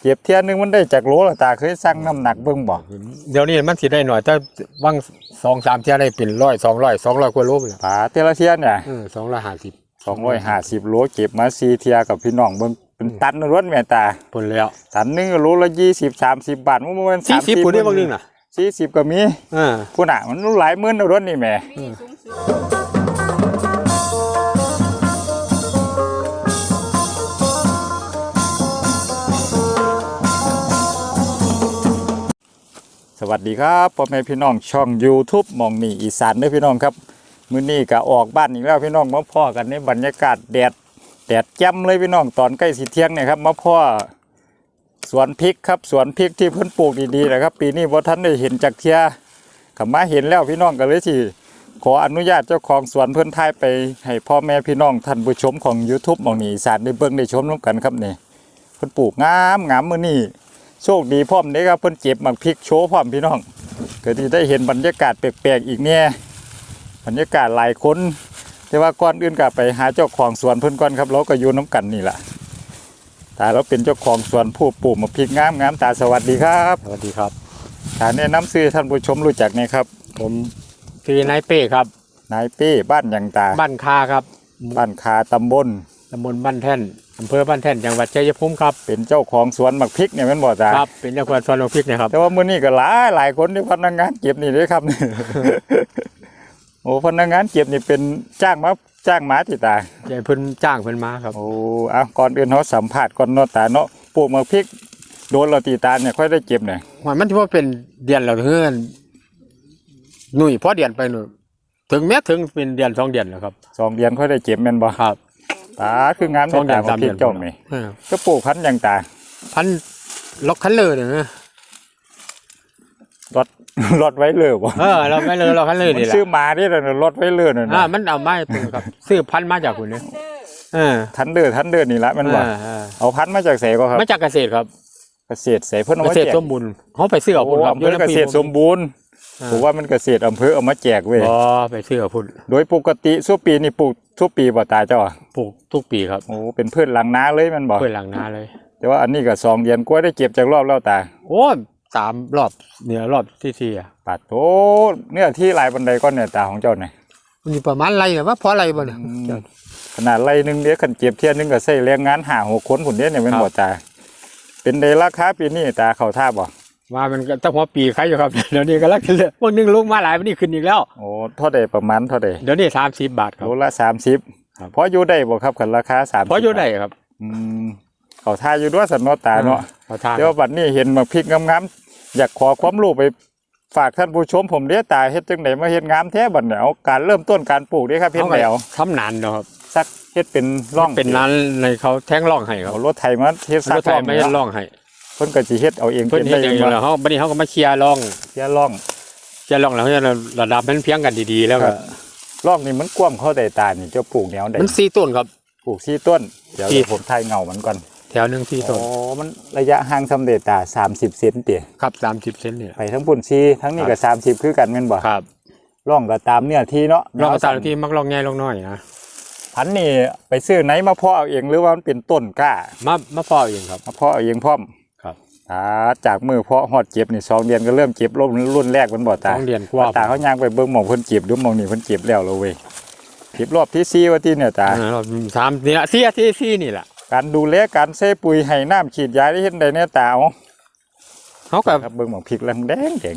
เก็บเที่ยหนึงมันได้จากโลละตาเคยสั่งน้ำหนักเบิ่งบ่เดี๋ยวนี้มันสิได้หน่อยถ้าว่างสองสามเที่ยได้เป็นร้อยสองร้อยสองร้อยกว่าโลไปแล้วปลาแต่ละเที่ยเนี่ยเออสองร้อยห้าสิบ250โลเก็บมา4เที่ยกับพี่น้องเบิ่งเป็นตันรถแม่ตาผลแล้วตันหนึงก็โลละ20 30บาทมันบ่แม่นสี่สิบ30ผลได้บางนึงน่ะ40ก็มีเออพุ่นน่ะมันหลายหมื่นเอารถนี่แหม่ วัสดีครับพ่อแม่พี่น้องช่อง YouTube มองนี่อีสานเด้อพี่น้องครับมื้อนี้ก็ออกบ้านอีกแล้วพี่น้องมาพ่อกันในบรรยากาศแดดแดดจ่มเลยพี่น้องตอนใกล้สิเที่ยงเนี่ยครับมาพ่อสวนพริกครับสวนพริกที่เพิ่นปลูกดีๆนะครับ ปีนี้บ่ทันได้เห็นจากเที่ยก็มาเห็นแล้วพี่น้องก็เลยสิขออนุญาตเจ้าของสวนเพิ่นถ่ายไปให้พ่อแม่พี่น้องท่านผู้ชมของ YouTube มองนี่อีสานได้เบิ่งได้ชมนํกันครับนี่เพิ่นปลูกงามงามมื้อนี้ โชคดีพร้อมเด้ครับเพิ่นเก็บหมักพริกโชว์พร้อมพี่น้องก็สิได้เห็นบรรยากาศแปลกๆอีกแน่บรรยากาศหลายคนแต่ว่าก่อนอื่นก็ไปหาเจ้าของสวนเพิ่นก่อนครับเราก็อยู่น้ำกันนี่แหละตาเราเป็นเจ้าของสวนผู้ปลูกมะพริกงามงามตาสวัสดีครับสวัสดีครับตาแนะนำซื้อท่านผู้ชมรู้จักไหมครับ ผมคือนายเป้ครับนายเป้บ้านหยังตา บ้านคาครับ บ้านคาตำบลตำบลบ้านแท่น อำเภอบ้านแท่นจังหวัดชัยภูมิครับ เป็นเจ้าของสวนมะพริกเนี่ยแมันบ่ตาครับ เป็นเจ้าของสวนโลพริกนะครับ แต่ว่ามื้อนี้ก็หลายหลายคนที่พนักงานเก็บนี่เด้อครับ โอ้พนักงานเก็บนี่เป็นจ้างมาจ้างหมาติตาใจเพิ่นจ้างเพิ่นมาครับ โอ้เอาก่อนอื่นเขาสัมผัสก่อนเนาะตาเนาะปลูกมะพริก โดนเราตีตาเนี่ยค่อยได้เก็บเนี่ยว่ามันที่ว่าเป็นเดือนแล้วเฮือนหนุ่ยพอเดือนไปหนุ่ยถึงแม้ถึงเป็นเดือนสองเดือนแล้วครับสองเดือนค่อยได้เก็บแม่นบ่ครับ ตาคืองามสองเดืแต่อนมะสามพริเดืกอนเจ้าไหมเออก็ปลูกพันธุ์หยังตาพันล็อกคันเลยเนี่ยนะรถรถไว้เลยบ่เออเราไม่เลยเราคันเลยมันนี่แหละซื้อมานี่แหละรถไว้เลยน่ะอ่านะมันเอาไม้ตัวครับซื้อพันธุ์มาจากคุณเนี่ยเด้อเออทันเดือทันเดือนี่ละแมันบ่เออเออเอาพันธุ์มาจากไสก็ครับมาจากเกษตรครับเกษตรไสเพิ่นเอาเกมาษตรแจกสมบูรณ์เขาไปซื้อเอาโอ้พุ่นครับอำเภอเกษตรสมบูรณ์อ่า ผมว่ามันเกษตรอำเภอเอามาแจกเว้ยอ๋อไปซื้อเอาพุ่นโดยปกติทุกปีนี่ปลูกทุกปีบ่ตาเจ้าอะปลูกทุกปีครับโอ้เป็นพืชหลังนาเลยแมันบ่เพื่อหลังนาเลย แต่ว่าอันนี้ก็สองเดือนกว่าได้เก็บจากรอบแล้วตาโอ้สามรอบเนี่ยรอบที่สี่อะปัดโตเนื้อที่หลายบันไดก้อนเนี่ยตาของเจ้าเนี่ยมันอยู่ประมาณไรเนี่ยว่าเพราะอะไรบ่เนี่ยขนาดไรหนึงเดียวขันเก็บเที่ยหนึงก็ใส่แรงงานหาหกคนผุนเดียวเนี่ยเป็นบ่ตาเป็นในราคาปีนี้ตาเข้าท่าบ่ ว่ามันก็ตั้งหัวปีใครอยู่ครับเดี๋ยวนี้ก็ลักขึ้นเลยพวกนึงลงมาหลายวันนี้ขึ้นอีกแล้วโอ้เท่าใดประมาณเท่าใดเดี๋ยวนี้สามสิบบาทครับโลละสามสิบครับพออยู่ได้บ่ครับขันราคาสามเพราะอยู่ได้ครับ อืมเข้าท่าอยู่ด้วยสันเนาะตาเนาะเขาทานแต่ว่าบัดนี้เห็นมาพริกงามๆอยากขอความรู้ไปฝากท่านผู้ชมผมเด้อตาเฮ็ดจังไดมาเฮ็ดงามแท้บัดเนี่ยเอาการเริ่มต้นการปลูกเด้ครับเฮ็ดแนวทำนานเนาะครับสักเฮ็ดเป็นร่องเป็นนานในเขาแท่งร่องให้ครับเอารถไถมาเฮ็ดสัรกถไถไม่ได้เนาะร่องให้เพิ่นก็สิเฮ็ดเอาเองเพิ่นเฮ็ดอย่างเดีเดียวแล้วเขาบัดนี้เขาก็มาเคลียร์ร่องแค่ร่องเคลียร์ร่องแล้วเขาจะระดับมันเพียงกันดีๆแล้วคก็รับร่องนี่มันกว้างเข้าได้ตานี่เจ้าปลูกแนวใดมันสี่ต้นครับปลูกสี่ต้นเดี๋ยวสี่ผมถ่ายเงามันก่อนแถวหนึ่งสี่ต้นโอ้มันระยะห่างสำเร็จตา30เซนเตียครับสามสิบเซนเนี่ยไปทั้งปุ่นซีทั้งนี้ก็30คือกันแม่นบ่ครับร่องก็ตามเนื้อที่เนาะร่องตามที่มักร่องใหญ่ร่องน้อยนะพันธุ์นี่ไปซื้อไหนมาเพาะเอาเองหรือว่ามันเป็นต้นกล้ามามาพอเองครับมาเพาะเอาเองพร้อม ครับตาจากมือเพาะฮอดเก็บนี่สองเดือนก็เริ่มเก็บรุ่นรุ่นแรกมันบ่สตาองเดือนกว่าตาเขาย่างไปเบิ่งหมองเพิ่นเก็บดูหมองนี่เพิ่นเก็บแล้วแล้วเว้ยเก็บรอบที่สี่ว่าที่เนี่ยตาอ่าสามนี่ละสี่ที่สี่นี่แหละการดูแลการใส่ปุ๋ยให้น้ำฉีดยาได้เห็นได้เนี่ยตาเอาเขากับครับเบิ่งหมองพริกลังแดงแดง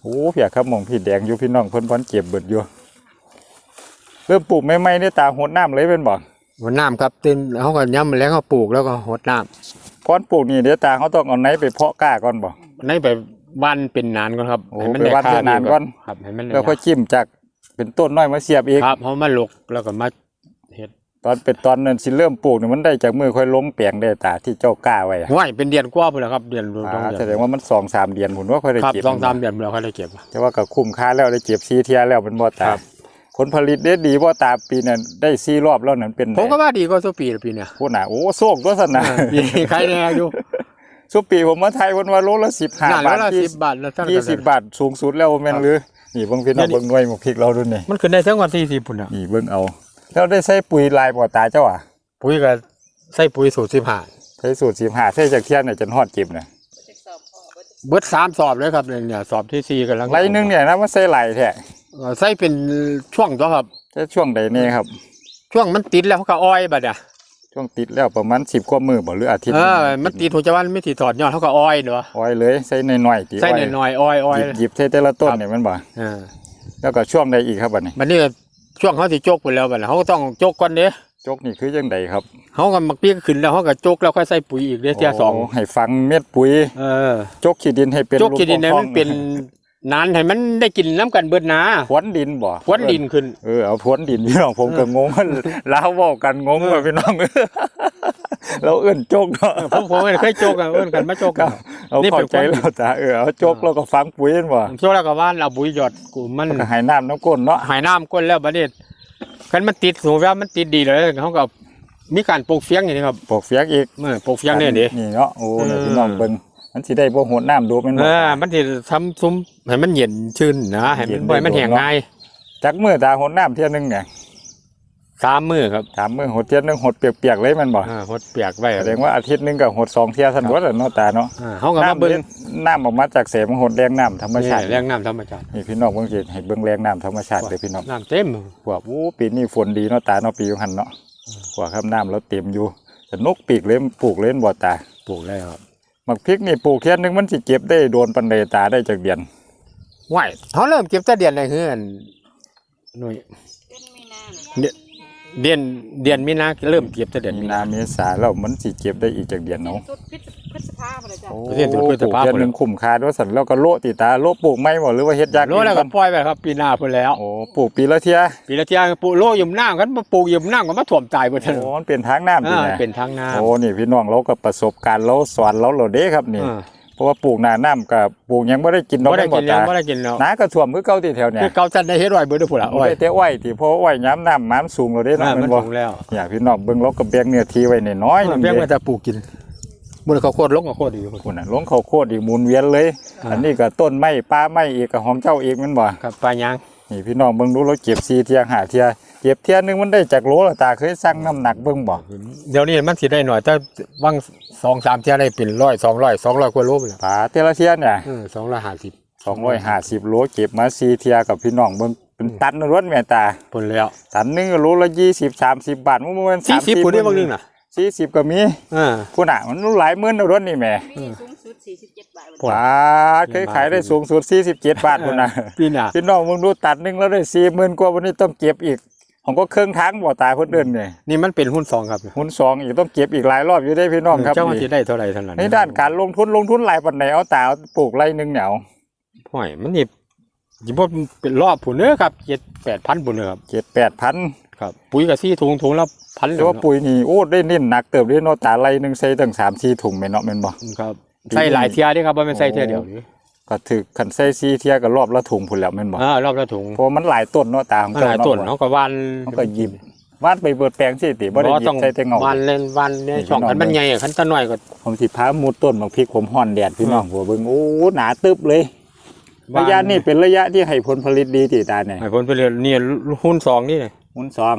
โอ้เพียครับหมองพี่แดงอยู่พี่น้องเพิ่นพอนเก็บเบิดอยู่เริ่มปลูกใหม่ๆเนี่ยตาหดน้ำเลยเป็นบ่วันน้ำครับตื่นเขาก็ย้ำแล้วเขาปลูกแล้วก็หดน้ ก่อนปลูกนี่เดี๋ยวตาเขาต้องเอาไหนไปเพาะกล้าก่อนบ่ำในไปวันเป็นนานก่อนครับโอ้ให้มัไปวันค่เป็นนานก่อนครับให้มันได้แล้วค่อยจิ้มจากเป็นต้นน้อยมาเสียบอีกครับเขามาลกแล้วก็มาเห็ดตอนเป็นตอนนั้นสิเริ่มปลูกนี่มันได้จากมือค่อยลงแปลงได้ตาที่เจ้ากล้าไว้อะห้วยเป็นเดือนกว่าไปแล้วครับเดือนสองอ่าเดืแสดอนงว่ามันสองสามเดือนผมว่าค่อยได้ครับเก็บสองสามเดือนเราค่อยได้เก็บแต่ว่าก็คุ้มค่าแล้วได้เก็บซีเทียแล้วเป็นบ่ตาครับ ผลผลิตได้ดีบ่ตาปีนั้นได้ซีรอบแล้วนั้นเป็นผมก็ว่าดีกว่าทุกปีละปีเนี่ยพูดน่ะโอ้โชคตัวสนะปีใครแน่อยู่สุปีผมมาไทยวันว่าโลละสิบห้านั่นบาแล้ทวละสิบบาทแล้วเท่าไหร่ยี่สิบบาทสูงสุดแล้วแม่นหรือนี่เบิ่งพี่น้องเดี๋ยวนี้เบิ่งหน่วยหมกพริกเราดูนี่มันขึ้นได้ทั้งวันที่สิบพุ่นอะนี่เบิ่งเอา แล้วได้ใส่ปุ๋ยลายบ่ตาเจ้าอะปุ๋ยก็ใส่ปุ๋ยสูตรสิบห้าใช้สูตร15ใช้จากเที่ยนเนี่ยจนฮอดจิบน่ะจะสอบพ่อบ่จะเบิดสามสอบเลยครับเนี่ยสอบที่สี่กำลังไรหนึงเนี่ยนะมันใส่ไหลายแท้ เอ่อใส่เป็นช่วงตัวครับใช้ช่วงใดนี่ครับ ช่วงมันติดแล้วเขาก็อ้อยบัดอะช่วงติดแล้วประมาณ10กว่ามื้อบ่หรืออาทิตย์เอหอนึ่งมันติดหัวใจวันไม่ติดถอดยอดเขาก็อ้อยเนาะอ้อยเลยใส่น้อยๆติใส่หน่อยๆอ้อยอ้อยหยิบหยิบใส่แต่ละต้นเนี่ยมันบ่เออแล้วก็ช่วงใดอีกครับบัดนี้บัดนี้ช่วงเขาสิโจกไปแล้วบัดนี้เขาก็ต้องโจกก่อนเด้จกนี่คือจังใดครับเขาก็มักปีกขึ้นแล้วเขาก็โจกแล้วค่อยใส่ปุ๋ยอีกเด้เที่ยสองโให้ฟังเม็ดปุ๋ยเออจกขี้ดินให้เป็นโจกกินดินให้ลูมันเป็น นานให้มันได้กินน้ำกันเบิดนาพรวนดินบ่พรวนดินขึ้นเออเอาพรวนดินพี่น้องผมก็งงลาวเว้ากันงงว่าพี่น้องเราเอื้อนจกเนาะเออผมผมเคยโจกกันเอิ้นกันมาโจกกันเอานี่เข้าเป็นใจพรวนดินแล้วจ้ะเออเอาจกแล้วก็ฟังปุ๋ยนั่นบ่โจกแล้วก็ว่านเอาปุ๋ยหยอดกูมันก็ให้น้ำน้ำก้นเนาะหายน้ำก้นแล้วบัดนี้คันมันติดสูงว่ามันติดดีเลยเขาก็มีการปลูกเฟียงอย่างนี้ครับปลูกเฟียกอีกเมื่อปลูกเฟียงเนี่ยดินี่เนาะโอ้เนี่ยเออพี่น้องเบิ่ง มันสิได้บ่โหดน้ำดูแม่นเอบ่อมันสิทำซุ้มให้มันเย็นชื่นนะให้เย็มันนบ่ให้มันได้แห้งโดนเนาะง่ายจักมื้อตาโหดน้ำเที่ยนึงเนี่ยสามมื้อครับถามมื้อโหดเที่ยนึงโหดเปียกๆเลยแม่นบ่อ่าหดเปียกไว้แสดงว่าอาทิตย์หนึงก็โหดสองเที่ยซั่นบ่ล่ะเนาะตาเนาะอ่าเขาก็มาน้ำเบิ่งเนี่ยน้ำออกมาจากเสมหดแรงน้ำธรรมชาตินี่แรงน้ำธรรมชาตินี่พี่น้องเบิ่งสิให้เบิ่งแรงน้ำธรรมชาติเด้อพี่น้อง น้ำเต็มว่าโอ้ปีนี้ฝนดีเนาะตาเนาะปีอยู่หันเนาะกว่าครับน้ำแล้วเต็มอยู่แต่นกปีกเล่มปลูกเล่นบ่ตาปลูกแล้วครับ หมักพริกนี่ปลูกแค่นึงมันสิเก็บได้โดนปันใดตาได้จากเดือนไหวเขาเริ่มเก็บแต่เดือนไหนคืออันหน่วยเป็นมีนาเนี่ยเดือนเดือนมีนาเริ่มเก็บแต่เดือนมีมีนานาเมษาแล้วมันสิเก็บได้อีกจากเดือนเนาะสุดพฤษพฤษ ภาพเลยจ้ะโอ้ประเทศตัวปพืลูชกสภาพแค่นึงคุ้มค่าด้วยสันแล้วก็โละติตาโละปลูกไม่บ่หรือว่าเฮ็ดยากโลแล้วก็ปล่อยไปครับปีหน้าเพิ่นแล้วโอ้ปลูกปีละเที่ยปีละเที่ยปลูกโลยุ่มน้ำกันมาปลูกยุ่มน้ำก็มาถ่วมตายเบิดเท่าโอ้นั้นมันเป็นทางน้ำอ่านี่นะเป็นทางน้ำโอ้นี่พี่น้องเราก็ประสบการณ์เราสอนเราเราเด้ครับนี่ อ่าเพราะว่าปลูกหน้าน้ำกับปลูกหยังไม่ได้กินดอกบ่ได้บ่กินแล้วตาบ่ได้กินแล้วน้าก็ท่วมคือเก่าที่แถวเนี่ยคือเก่าจันได้เฮ็ดไว้เบิดเด้อพุ่นล่ะโอ้โอ้ยยแต่อ้อยที่เพราะอ้อยย้ำน้ำมันสูงเราได้อ่าเนาะมัมันนบ่สูงแล้วอยากพี่น้องเบิ่งเราก็แบ่งเนื้อที่ไว้น้อยๆนึงเพียงเด้ ว่าจะปลูกกิน บ่ได้ข้าวโพดลงข้าวโพดอีกพุ่นคุณน่ะลงข้าวโพดอีกหมุนเวียนเลยอ่าอันนี้ก็ต้นไม้ป้าไม้อีกก็หอมเจ้าอีกแมันบ่ครับปลายางนี่พี่น้องเบิ่งดูเราเก็บ4เที่ยง5เที่ยเก็บเที่ยนึงมันได้จากโลละตาเคยสั่งน้ำหนักเบิ่งบ่เดี๋ยวนี้มันสิได้หน่อยถ้าวัง2 3เที่ยได้เป็น100 200 200กว่าโลพุ่นล่ะปลาแต่ละเที่ยเนี่ยเออ250 250โลเก็บมา4เที่ยกับพี่น้องเบิ่งเป็นตันรถแม่ตาพุ่นแล้วตันหนึงก็โลละ20 30บาทมันบ่แม่น40พุ่นได้บางนึงน่ะ 40ก็มีอ่าพุ่นน่ะมันหลายหมื่นเอารถนี่แหม่มีสูงสุด47บาทโอ้ยบาทเคยขายได้สูงสุด47บาทพุ่นน่ะปีหน้าพี่น้องมึงดูตัดหนึงแล้วได้40,000กว่าวันนี้ต้องเก็บอีกผมก็เครื่องทางบ่ตายเพิ่นเดินนี่นี่มันเป็นหุ้นสองครับหุ้นสองอีกต้องเก็บอีกหลายรอบอยู่ได้พี่น้องครับเจ้ามันนี่สิได้เท่าไหร่เท่านั้นในด้านการลงทุนลงทุนหลายปานใดเอาตาเอาปลูกไรหนึงเนี่ยเอาห้อยมันนี่สิบ่เป็นรอบพุ่นเด้อครับ7 8,000พุ่นเด้อครับ7 8,000 ครับปุ๋ยกับซี่ถุงถุงละพันแต่ว่าปุ๋ยนี่โอ้ได้เน้นหนักเติบเด้เนาะตาไรหนึงใส่ตั้ง3 4ถุงแม่นเนาะแม่นบ่ครับใส่หลายเทียเด้ครับบ่แม่นใส่เทียเดียวนี่ก็ถือคันใส่4เที่ยก็รอบละถุงพุ่นแล้วแม่นบ่อ่ารอบละถุงเพราะมันหลายต้นเนาะตาของมันเจ้าหลายเนาะต้นบ่เฮาก็หวานเขาก็หยิบวาดไปเบิดแปลงสิติบ่ได้หยิต้บใส่แต่เงาหวานเล่นหวานในนี่ช่องพี่น้องคันมันใหญ่อะคันตะน้อยก็ผมสิพามุดต้นบางพริกผมห่อนแดดพี่น้องหัวเบิ่งโอ้หนาตึบเลยหวาระยะนี้เป็นระยะที่ให้ผลผลิตดีติตาเนี่ยให้ผลผลิตนี่หุ้นสองนี่ มุนซอง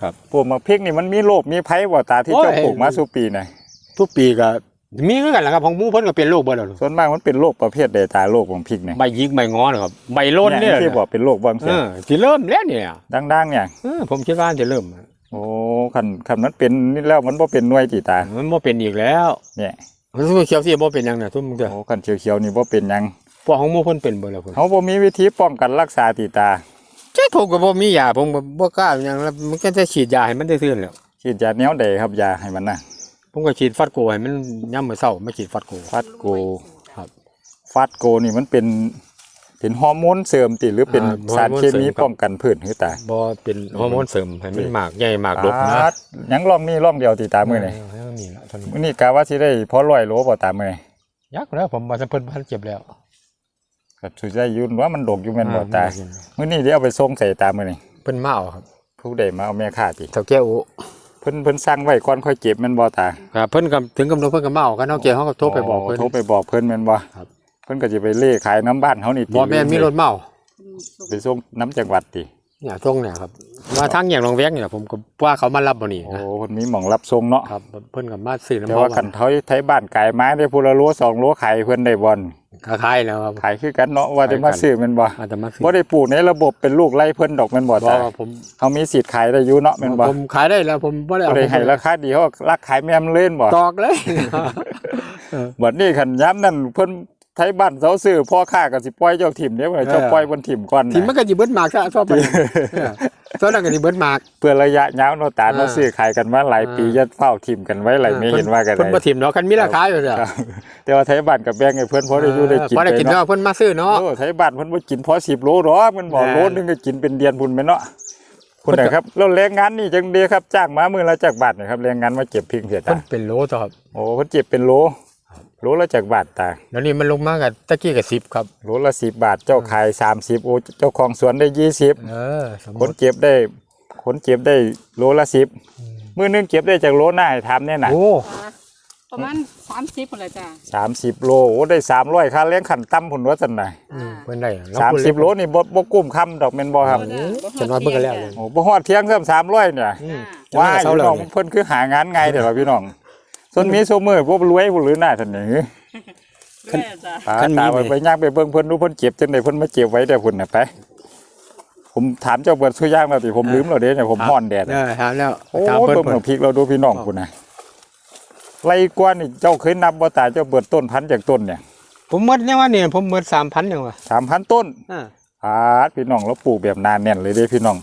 ครับปลูกมาพริกนี่มันมีโรคมีภัยบ่ตาที่โอ้ยเจ้าปลูกมาสู่ปีน่ะทุกปีก็มีคือกันแหละครับของหมู่เพิ่นก็เป็นโรคเบิดแล้วส่วนมากมันเป็นโรคประเภทใดตาโรคของพริกเนี่ยใบยิกใบงอนะครับใบโล้นเนี่ยที่บอกเป็นโรคบางเอเช่นอสิเริ่มแล้วเนี่ยดังๆเนี่ยเออผมคิดว่าจะเริ่มโอ้คันคันมันเป็นนี่แล้วมันบ่เป็นหน่วยติตา มันบ่เป็นอีกแล้วเนี่ยมันสิเขียวสิบ่เป็นหยังน่ะทุกมึงเด้อโอ้คันเขียวๆนี่บ่เป็นหยังพวกของหมู่เพิ่นเป็นเบิดแล้วเพิ่นเขาบ่มีวิธีป้องกันรักษาติตา เจ้าผมก็บ่มียาผมก็บ่กล้าหยังแล้วมันก็จะฉีดยาให้มันซื่อๆแหล้วฉีดยาแนวใดครับยาให้มันน่ะผมก็ฉีดฟัดโกให้มันย่ำมื้อเช้าไม่ฉีดฟัดโกฟัดโกครับฟัดโกนี่มันเป็นเป็นฮอร์โมนเสริมติหรือเป็นอ่าสารเคมีฮอร์โมนเสริมครับป้องกันพืชหรือตาบ่เป็นฮอร์โมนเสริมให้มันมากใหญ่มากดกนะอ่ายังร่องนี่ร่องเดียวติตามื้อนี่เออนี่ละเท่านี้มื้อนี้กะว่าสิได้พอร้อยโลบ่ตามื้อนี่ยักแล้วผมว่าจะเพิ่นพันเจ็บแล้ว ก็สิได้ยุ่นว่ามันดกอยู่แม่นบ่อ่ตามื้อนี้เดี๋ยวเอาไปส่งใส่ตามื้อนี่เพิ่นมาเอาครับ ผู้ใดมาเอาแม่ค้าติเฒ่าแก้วเพิ่นเพิ่นสั่งไว้ก่อนค่อยเก็บแม่นบ่ตาครับเพิ่นก็ถึงกำหนดเพิ่นก็มาเอากันเฮาแก้วเฮาก็โทรไปบอกเพิ่นโทรไปบอกเพิ่นแม่นบ่ครับเพิ่นก็สิไปเล่ขายน้ำบ้านเฮานี่ติบ่แม่นมีรถเมาไปส่งน้ำจังหวัดติเนี่ยตรงเนี่ยครับมาทางอย่างรองแวงเนี่ยผมก็ว่าเขามารับบ่นี่โอ้นะคนมีหม่องรับทรงเนาะครับเพิ่นก็มาซื้อน้ำแต่เพว่าราะคันเทาไทยบ้านไก่ไม้ได้พูละรั้วสองรั้วไข่เพิ่นได้บอล ก็ขายแล้วครับ ขายคือกันเนาะว่าจะมาซื้อแม่นบ่อาจจะมาซื้อบ่ได้ปลูกในระบบเป็นลูกไล่เพิ่นดอกแม่นบ่เพตาราะว่าผมเขามีสิทธิ์ขายได้อยู่เนาะแม่นบ่ผมขายได้แล้วผมบ่ได้บ่เอาได้ให้ราคาดีเขารักขายแม่มเล่นบ่ตอกเลย บัดนี้คันย้ำนั่นเพิ่น ไทยบ้านเสาซื้อพ่อค้าก็สิปล่อยเจ้าถิ่มเด้อเจ้าปล่อยบนถิ่มก่อนทีมันนะก็สิเบิดหมากซะชอบไปตอนนั้นก็สิเบิดหมาก เพื่อระยะยาวเนาะตาเนาะอ่าซื้อขายกันมาหลายปีอ่าจะเฝ้าถิ่มกันไว้หลายไม่เห็นว่ากันเพิ่นได้บ่ถิ่มเนาะคันมีราคาอยู่เด้อครับแต่ว่าไทยบ้านกับแบงให้เพิ่นพอได้อยู่ได้กินพอได้กินไปเนาะเนาะเพิ่นมาซื้อเนาะโอ้ไทยบ้านเพิ่นบ่กินพอ10โลหรอกมันบอกอ่าโลนึงก็กินเป็นเดือนพุ่นแม่นเนาะคุณเพิ่นก็นะครับแล้วแรงงานนี่จังดีครับจ้างมามื้อละจักบาทนะครับแรงงานมาเก็บพริกเสียเพิ่ตานเป็นโลต่อครับโอ้เพิ่นเก็บเป็นโล โลละจักบาทตาแล้วนี่มันลงมากับตะกี้กับ10ครับโลละ10บาทเจ้าขาย30โอ้เจ้าของสวนได้20เออสมคมุนติเก็บได้คนเก็บได้โลละ10มื้อนึงเก็บได้จากโลหน้าให้ถามแน่น่ะโอ้ประมาณสามสิบคนละจ้า30โลโอ้ได้300ค่าแรงขั้นต่ำพุ่นว่าซั่นน่ะอืมเพิ่นได้แล้วสามเพิ่นสิบโลนี่บ่บ่กุ้มคำดอกแม่นบ่ครับฉันว่าเบิ่งกันแล้วเลยโอ้บ่ฮอดเที่ยงซ้ำสามร้อยเนี่ยอืมว่าเช้าพี่เลยน้องเพิ่นคือหางานง่ายแต่ว่าพี่น้อง ส่วนมีโซมือพวกรวยผู้หรือหน้าท่านนี่แม่จ้าตาคันมีตานี่ไปย่างไปเบิ่งเพิ่นดูเพิ่นเก็บจังได๋เพิ่นมาเก็บไว้แต่พุ่นน่ะไปผมถามเจ้าเบิดสุย่างแล้วติผมลืมแล้วเด้เนี่ยผมฮ้อนแดดเออถามแล้วโอ้ถามเพิ่นเบิ่งเพิ่น น้ำพริกเราดูพี่น้องพุ่นน่ะไรกว่านี่เจ้าเคยนับบ่ตาเจ้าเบิดต้นพันธุ์จากต้นเนี่ยผมหมดเนี่ยว่านี่ผมหมด3,000จังว่า3,000ต้น อ่าอ่าพี่น้องเราปลูกแบบหนาแน่นเลยเด้พี่น้อง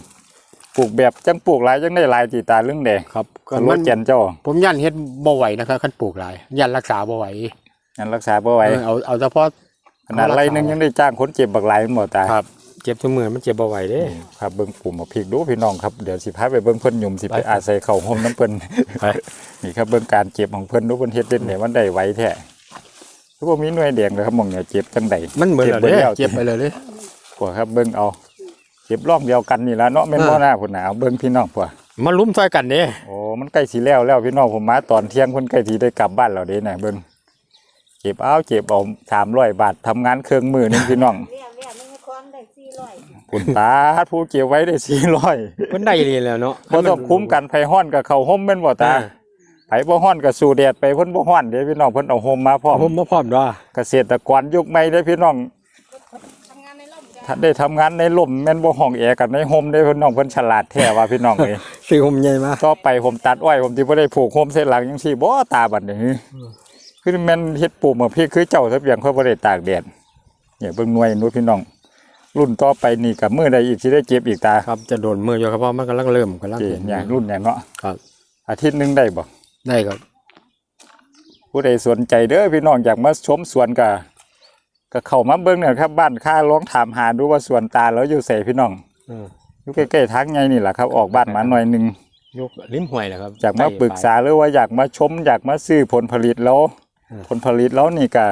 ปลูกแบบจังปลูกหลายจังได้หลายตีตาเรื่องแดงครับก็ก็รมัถนแก่นเจ้าผมยันเฮ็ดบ่ไหวนะครับคันปลูกหลายยันรักษาบ่ไหวงั้นรักษาบ่ไหวเออเอาเอาเฉพาะขนาดไรหนึงยังได้จ้างคนเจ็บบักหลายมันบ่ตาครับเจ็บทุกมือมันเจ็บบ่ไหวเด้ครับเบิ่งปุ่มมาพริกดูพี่น้องครับเดี๋ยวสิพาไปเบิ่งเพิ่นหยุ่มสิไปไปอาศัยเข้าห่มน้ำเพิ่นไปนี่ครับเบิ่งการเจ็บของเพิ่นดูเพิ่นเฮ็ดเด่นได้มันได้ไวแท้คือบ่มีหน่วยแดงเลยครับหมองเนี่ยเจ็บจังไดมันเหมือนแล้วเจ็เด้บเบิดแล้วเจ็บไปเลยเด้พวกครับเบิ่งเอา เจ็บร่องเดียวกันนี่ล่ะเนาะแม่นบ่อ่าหน้าพุ่นน่ะเอาเบิ่งพี่น้องพวกมาลุ้มซอยกันเด้โอ้มันใกล้สิแล้วแล้วพี่น้องผมมาตอนเที่ยงเพิ่นใกล้สิได้กลับบ้านแล้วเด้น่ะเบิ่งเจ็บเอาเจ็บเอา300บาททำงานเครื่องมือหนึงพี่น้องเรียกเรียกไม่ให้คล้องได้สี่ร้อยคุณตาผู้เก็บไว้ได้400เพิ่นได้ดีแล้วเนาะบ่ต้องคุ้มกันไผฮ้อนกับเขาห่มแม่นบ่ตาอ่าไผบ่ฮ้อนก็สู้แดดไปเพิ่นบ่ฮ้อนเด้พี่น้องเพิ่นเอาห่มมาพร้อมผมบ่พร้อมด้วยเกษตรกรยุคใหม่เด้พี่น้อง ทำงานในร่มจ้า ถ้าได้ทำงานในร่มแม่นบ่ห้องแอร์กันในห่มเด้พี่น้องเพิ่นฉลาดแท้ว่าพี่น้องเอ้ยซื้อผมใหญ่มาต่อไปผมตัดอ้อยผมสิบ่ได้ผูกห่มเส้นหลังจังซี่บ่ตาบัดนี้คือแม่นเฮ็ดปลูกมาพี่คือเจ้าซะเพียงค่อยบ่ได้ตากแดดเนี่ยเบิ่งหน่วยนู้นพี่น้อง รุ่นต่อไปนี่ก็มื้อใดอีกสิได้เก็บอีกตาครับจะโดนมืออยู่ครับเพราะมันกำลังเริ่มกำลังเก็เห็บนอย่างรุ่นอย่างเนาะครับ อาทิตย์หนึงได้บ่ได้ครับผู้ใดสนใจเด้อพี่น้องอยากมาชมสวนก็ ก็เข้ามาเบิ่งเนี่ยครับ บ้านค่าลองถามหาดูว่าสวนตาแล้วอยู่ไสพี่น้องอืมอยู่ใกล้ๆทางไงนี่แหละครับ ออกบ้านมาหน่อยหนึงยกลิ้มห้วยแหละครับอยากมาปรึกษาหรือว่าอยากมาชม อยากมาซื้อผลผลิตแล้วอืมผลผลิตแล้วนี่ก็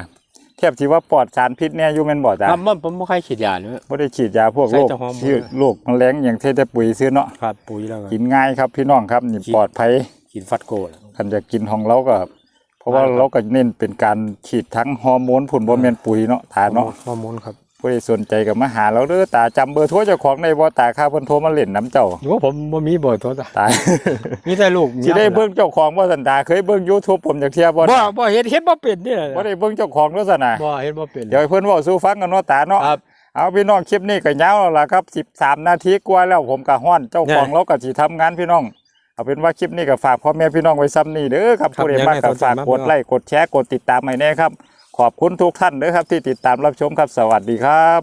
เทียบที่ว่าปลอดสารพิษเนี่ยอยู่แม่นบ่จ้ะครับมันผมบ่ค่อยฉีดยาเนอะบ่ได้ฉีดยาพวกใส่โรคแต่ฮอร์โมนชื่อโรคแมลงอย่างเทแต่ปุ๋ยซื้อเนาะครับปุ๋ยแล้วก็กินง่ายครับพี่น้องครับนี่ฉีดปลอดภัยฉีดฟัดโกแล้วคันจะกินของเราก็ เพราะว่าใช่ครับเราก็เน้นเป็นการฉีดทั้งฮอร์โมนผุนบ่แม่นปุ๋ยเนาะทาเนาะฮอร์โมนครับผู้ใดสนใจก็มาหาเราเด้อตาจำเบอร์โทรเจ้าของได้บ่ตาค่าเพิ่นโทรมาเล่นน้ำเจ้าอยู่ว่าผมบ่มีเบอร์โทรศัพท์ตายมีแต่ลูกสิได้เบิ่งเจ้าของบ่สันตาเคยเบิ่ง YouTube ผมจากเที่ยบ่บ่บ่เฮ็ดเฮ็ดบ่เป็นนี่บ่ได้เบิ่งเจ้าของแล้วซั่นน่ะบ่เฮ็ดบ่เป็นเดี๋ยวให้เพิ่นเว้าสู่ฟังกันเนาะตาเนาะครับเอาพี่น้องคลิปนี้ก็ยาวแล้วล่ะครับ 13 นาทีกว่าแล้วผมก็ฮ้อนเจ้าของเนี่ยเราก็สิทำงานพี่น้อง เอาเป็นว่าคลิปนี้ก็ฝากพ่อแม่พี่น้องไว้ซ้ำนี้เด้อครับครับผู้ใดมักยังไงก็สนใจฝากมากกดไลค์กดแชร์กดติดตามให้แน่ครับ ขอบคุณทุกท่านเด้อครับที่ติดตามรับชมครับสวัสดีครับ